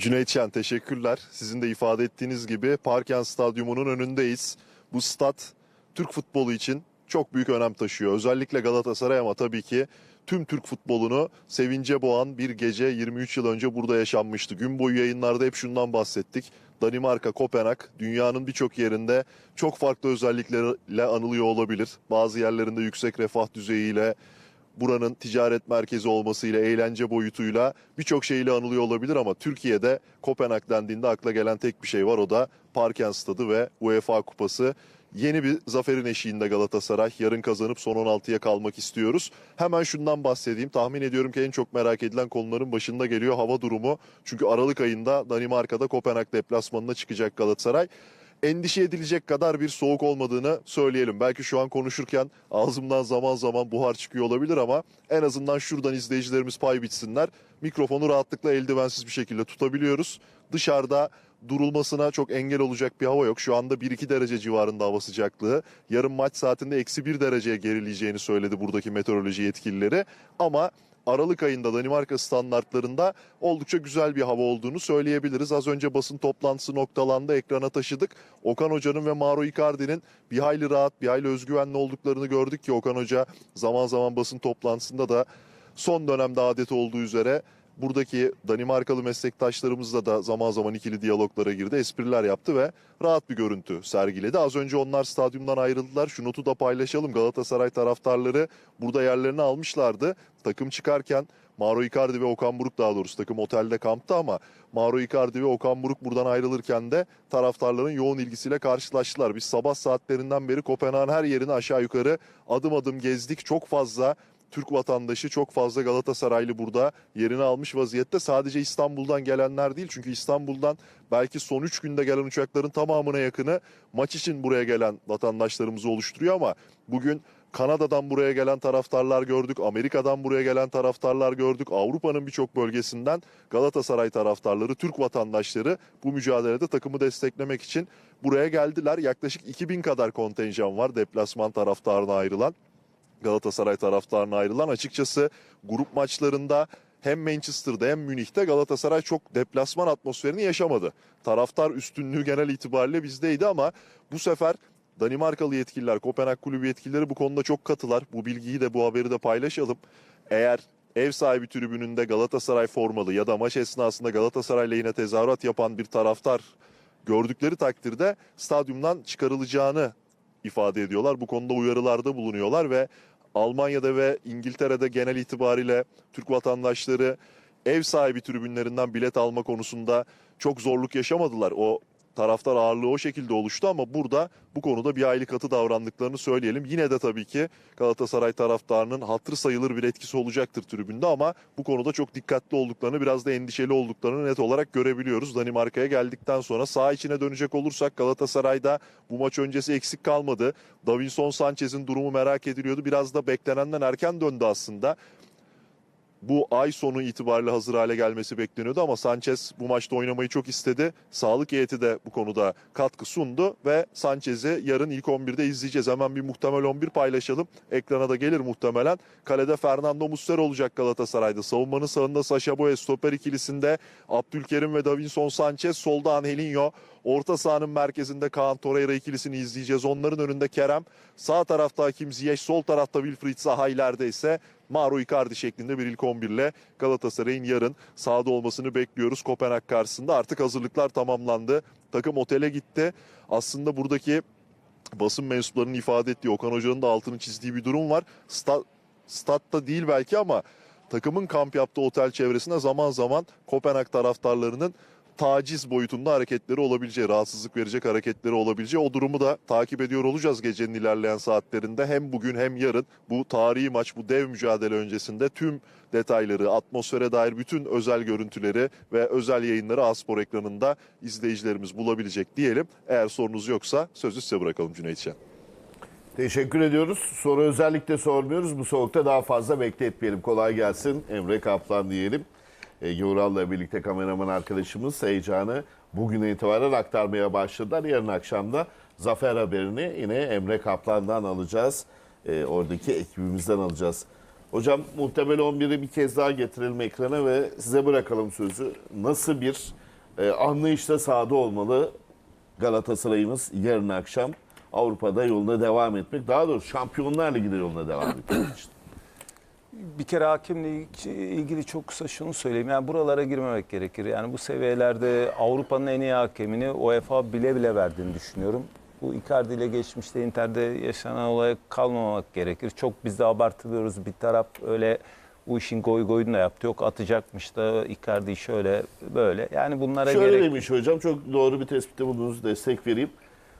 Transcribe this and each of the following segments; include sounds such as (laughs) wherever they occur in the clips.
Cüneyt Şen teşekkürler. Sizin de ifade ettiğiniz gibi Parken Stadyumu'nun önündeyiz. Bu stat Türk futbolu için çok büyük önem taşıyor. Özellikle Galatasaray ama tabii ki tüm Türk futbolunu sevince boğan bir gece 23 yıl önce burada yaşanmıştı. Gün boyu yayınlarda hep şundan bahsettik. Danimarka, Kopenhag dünyanın birçok yerinde çok farklı özelliklerle anılıyor olabilir. Bazı yerlerinde yüksek refah düzeyiyle, buranın ticaret merkezi olmasıyla, eğlence boyutuyla birçok şeyle anılıyor olabilir ama Türkiye'de Kopenhag dendiğinde akla gelen tek bir şey var o da Parken Stadı ve UEFA Kupası. Yeni bir zaferin eşiğinde Galatasaray. Yarın kazanıp son 16'ya kalmak istiyoruz. Hemen şundan bahsedeyim. Tahmin ediyorum ki en çok merak edilen konuların başında geliyor hava durumu. Çünkü Aralık ayında Danimarka'da Kopenhag deplasmanına çıkacak Galatasaray endişe edilecek kadar bir soğuk olmadığını söyleyelim. Belki şu an konuşurken ağzımdan zaman zaman buhar çıkıyor olabilir ama en azından şuradan izleyicilerimiz pay biçsinler. Mikrofonu rahatlıkla eldivensiz bir şekilde tutabiliyoruz. Dışarıda durulmasına çok engel olacak bir hava yok. Şu anda 1-2 derece civarında hava sıcaklığı. Yarın maç saatinde eksi 1 dereceye gerileyeceğini söyledi buradaki meteoroloji yetkilileri. Ama Aralık ayında Danimarka standartlarında oldukça güzel bir hava olduğunu söyleyebiliriz. Az önce basın toplantısı noktalandı, ekrana taşıdık. Okan Hoca'nın ve Mauro Icardi'nin bir hayli rahat, bir hayli özgüvenli olduklarını gördük ki Okan Hoca zaman zaman basın toplantısında da son dönemde adet olduğu üzere buradaki Danimarkalı meslektaşlarımızla da zaman zaman ikili diyaloglara girdi, espriler yaptı ve rahat bir görüntü sergiledi. Az önce onlar stadyumdan ayrıldılar. Şu notu da paylaşalım. Galatasaray taraftarları burada yerlerini almışlardı. Takım çıkarken Mauro Icardi ve Okan Buruk daha doğrusu takım otelde kampta ama Mauro Icardi ve Okan Buruk buradan ayrılırken de taraftarların yoğun ilgisiyle karşılaştılar. Biz sabah saatlerinden beri Kopenhag'ın her yerini aşağı yukarı adım adım gezdik. Çok fazla Türk vatandaşı çok fazla Galatasaraylı burada yerini almış vaziyette. Sadece İstanbul'dan gelenler değil çünkü İstanbul'dan belki son 3 günde gelen uçakların tamamına yakını maç için buraya gelen vatandaşlarımızı oluşturuyor ama bugün Kanada'dan buraya gelen taraftarlar gördük, Amerika'dan buraya gelen taraftarlar gördük, Avrupa'nın birçok bölgesinden Galatasaray taraftarları, Türk vatandaşları bu mücadelede takımı desteklemek için buraya geldiler. Yaklaşık 2000 kadar kontenjan var deplasman taraftarına ayrılan. Galatasaray taraftarına ayrılan açıkçası grup maçlarında hem Manchester'da hem Münih'te Galatasaray çok deplasman atmosferini yaşamadı. Taraftar üstünlüğü genel itibariyle bizdeydi ama bu sefer Danimarkalı yetkililer, Kopenhag kulübü yetkilileri bu konuda çok katılar. Bu bilgiyi de bu haberi de paylaşalım. Eğer ev sahibi tribününde Galatasaray formalı ya da maç esnasında Galatasaray lehine tezahürat yapan bir taraftar gördükleri takdirde stadyumdan çıkarılacağını ifade ediyorlar. Bu konuda uyarılarda bulunuyorlar ve Almanya'da ve İngiltere'de genel itibariyle Türk vatandaşları ev sahibi tribünlerinden bilet alma konusunda çok zorluk yaşamadılar. O taraftar ağırlığı o şekilde oluştu ama burada bu konuda bir aylık katı davrandıklarını söyleyelim. Yine de tabii ki Galatasaray taraftarının hatır sayılır bir etkisi olacaktır tribünde ama bu konuda çok dikkatli olduklarını biraz da endişeli olduklarını net olarak görebiliyoruz. Danimarka'ya geldikten sonra sağ içine dönecek olursak Galatasaray'da bu maç öncesi eksik kalmadı. Davinson Sanchez'in durumu merak ediliyordu. Biraz da beklenenden erken döndü aslında bu ay sonu itibariyle hazır hale gelmesi bekleniyordu ama Sanchez bu maçta oynamayı çok istedi. Sağlık heyeti de bu konuda katkı sundu ve Sanchez'i yarın ilk 11'de izleyeceğiz. Hemen bir muhtemel 11 paylaşalım. Ekrana da gelir muhtemelen. Kalede Fernando Muslera olacak Galatasaray'da. Savunmanın sağında Sacha Boey, stoper ikilisinde Abdülkerim ve Davinson Sanchez, solda Angelinho. Orta sahanın merkezinde Kaan Torreira ikilisini izleyeceğiz. Onların önünde Kerem, sağ tarafta Hakim Ziyech, sol tarafta Wilfried Zaha ileride ise Mauro Icardi şeklinde bir ilk 11 ile Galatasaray'ın yarın sahada olmasını bekliyoruz. Kopenhag karşısında artık hazırlıklar tamamlandı. Takım otele gitti. Aslında buradaki basın mensuplarının ifade ettiği Okan Hoca'nın da altını çizdiği bir durum var. Sta, statta değil belki ama takımın kamp yaptığı otel çevresinde zaman zaman Kopenhag taraftarlarının taciz boyutunda hareketleri olabileceği, rahatsızlık verecek hareketleri olabileceği o durumu da takip ediyor olacağız gecenin ilerleyen saatlerinde. Hem bugün hem yarın bu tarihi maç, bu dev mücadele öncesinde tüm detayları, atmosfere dair bütün özel görüntüleri ve özel yayınları Aspor ekranında izleyicilerimiz bulabilecek diyelim. Eğer sorunuz yoksa sözü size bırakalım Cüneyt Şen. Teşekkür ediyoruz. Soru özellikle sormuyoruz. Bu soğukta daha fazla bekletmeyelim. Kolay gelsin. Emre Kaplan diyelim. Ege Ural'la birlikte kameraman arkadaşımız heyecanı bugüne itibaren aktarmaya başladılar. Yarın akşam da zafer haberini yine Emre Kaplan'dan alacağız. Ee, oradaki ekibimizden alacağız. Hocam muhtemel 11'i bir kez daha getirelim ekrana ve size bırakalım sözü. Nasıl bir e, anlayışla sahada olmalı Galatasaray'ımız yarın akşam Avrupa'da yoluna devam etmek. Daha doğrusu Şampiyonlar Ligi'de yoluna devam etmek için. Bir kere hakemle ilgili çok kısa şunu söyleyeyim. Yani buralara girmemek gerekir. Yani bu seviyelerde Avrupa'nın en iyi hakemini UEFA bile bile verdiğini düşünüyorum. Bu Icardi ile geçmişte Inter'de yaşanan olaya kalmamak gerekir. Çok biz de abartılıyoruz. Bir taraf öyle bu işin goy goyunu da yaptı. Yok atacakmış da Icardi şöyle böyle. Yani bunlara Şöyle gerek demiş hocam çok doğru bir tespitte bulundunuz destek vereyim.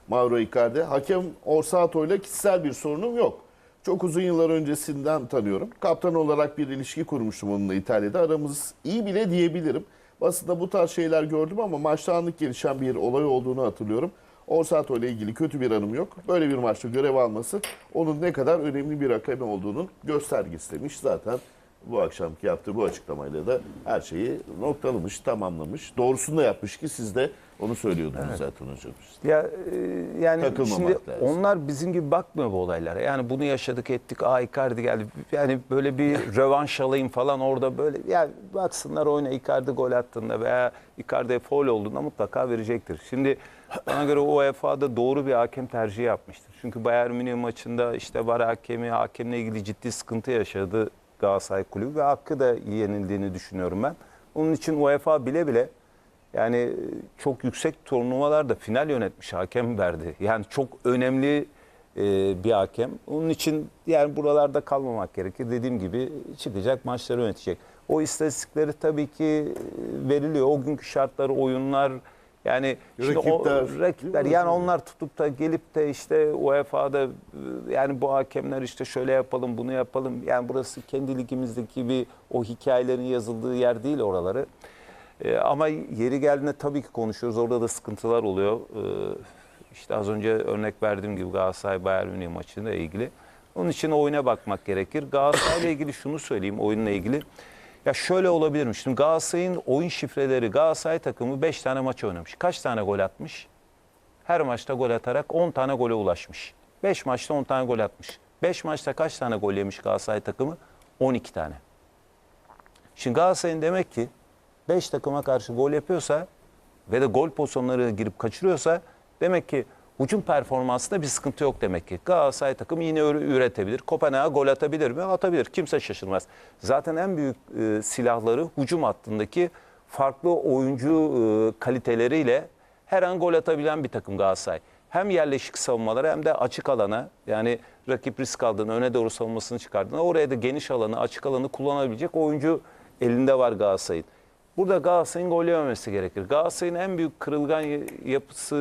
Mauro Icardi. Hakem Orsato ile kişisel bir sorunum yok. Çok uzun yıllar öncesinden tanıyorum. Kaptan olarak bir ilişki kurmuştum onunla İtalya'da. Aramız iyi bile diyebilirim. Basında bu tarz şeyler gördüm ama maçta anlık gelişen bir olay olduğunu hatırlıyorum. Orsato ile ilgili kötü bir anım yok. Böyle bir maçta görev alması onun ne kadar önemli bir hakem olduğunun göstergesi demiş. Zaten bu akşamki yaptığı bu açıklamayla da her şeyi noktalamış, tamamlamış. Doğrusunu da yapmış ki siz de onu söylüyordunuz zaten hocam. işte. Ya e, yani Takılmamak şimdi lazım. onlar bizim gibi bakmıyor bu olaylara. Yani bunu yaşadık ettik. Aa Icardi geldi. Yani böyle bir (laughs) rövanş alayım falan orada böyle. Yani baksınlar oyuna Icardi gol attığında veya Icardi foul olduğunda mutlaka verecektir. Şimdi bana göre UEFA'da doğru bir hakem tercihi yapmıştır. Çünkü Bayern Münih maçında işte var hakemi, hakemle ilgili ciddi sıkıntı yaşadı Galatasaray Kulübü ve hakkı da yenildiğini düşünüyorum ben. Onun için UEFA bile bile yani çok yüksek turnuvalarda final yönetmiş hakem verdi. Yani çok önemli e, bir hakem. Onun için yani buralarda kalmamak gerekir. Dediğim gibi çıkacak maçları yönetecek. O istatistikleri tabii ki e, veriliyor. O günkü şartları, oyunlar yani şimdi o Rakipler, rakipler yani onlar tutup da gelip de işte UEFA'da e, yani bu hakemler işte şöyle yapalım bunu yapalım. Yani burası kendi ligimizdeki bir o hikayelerin yazıldığı yer değil oraları. Ee, ama yeri geldiğinde tabii ki konuşuyoruz. Orada da sıkıntılar oluyor. Ee, işte az önce örnek verdiğim gibi Galatasaray Bayern Münih maçıyla ilgili. Onun için oyuna bakmak gerekir. Galatasaray'la ilgili şunu söyleyeyim oyunla ilgili. Ya şöyle olabilir mi? Şimdi Galatasaray'ın oyun şifreleri Galatasaray takımı 5 tane maç oynamış. Kaç tane gol atmış? Her maçta gol atarak 10 tane gole ulaşmış. 5 maçta 10 tane gol atmış. 5 maçta kaç tane gol yemiş Galatasaray takımı? 12 tane. Şimdi Galatasaray'ın demek ki 5 takıma karşı gol yapıyorsa ve de gol pozisyonları girip kaçırıyorsa demek ki hücum performansında bir sıkıntı yok demek ki. Galatasaray takımı yine ür- üretebilir. Kopenhag'a gol atabilir mi? Atabilir. Kimse şaşırmaz. Zaten en büyük e, silahları hücum hattındaki farklı oyuncu e, kaliteleriyle her an gol atabilen bir takım Galatasaray. Hem yerleşik savunmaları hem de açık alana yani rakip risk aldığında öne doğru savunmasını çıkardığında oraya da geniş alanı açık alanı kullanabilecek oyuncu elinde var Galatasaray'ın. Burada Galatasaray'ın gol yememesi gerekir. Galatasaray'ın en büyük kırılgan yapısı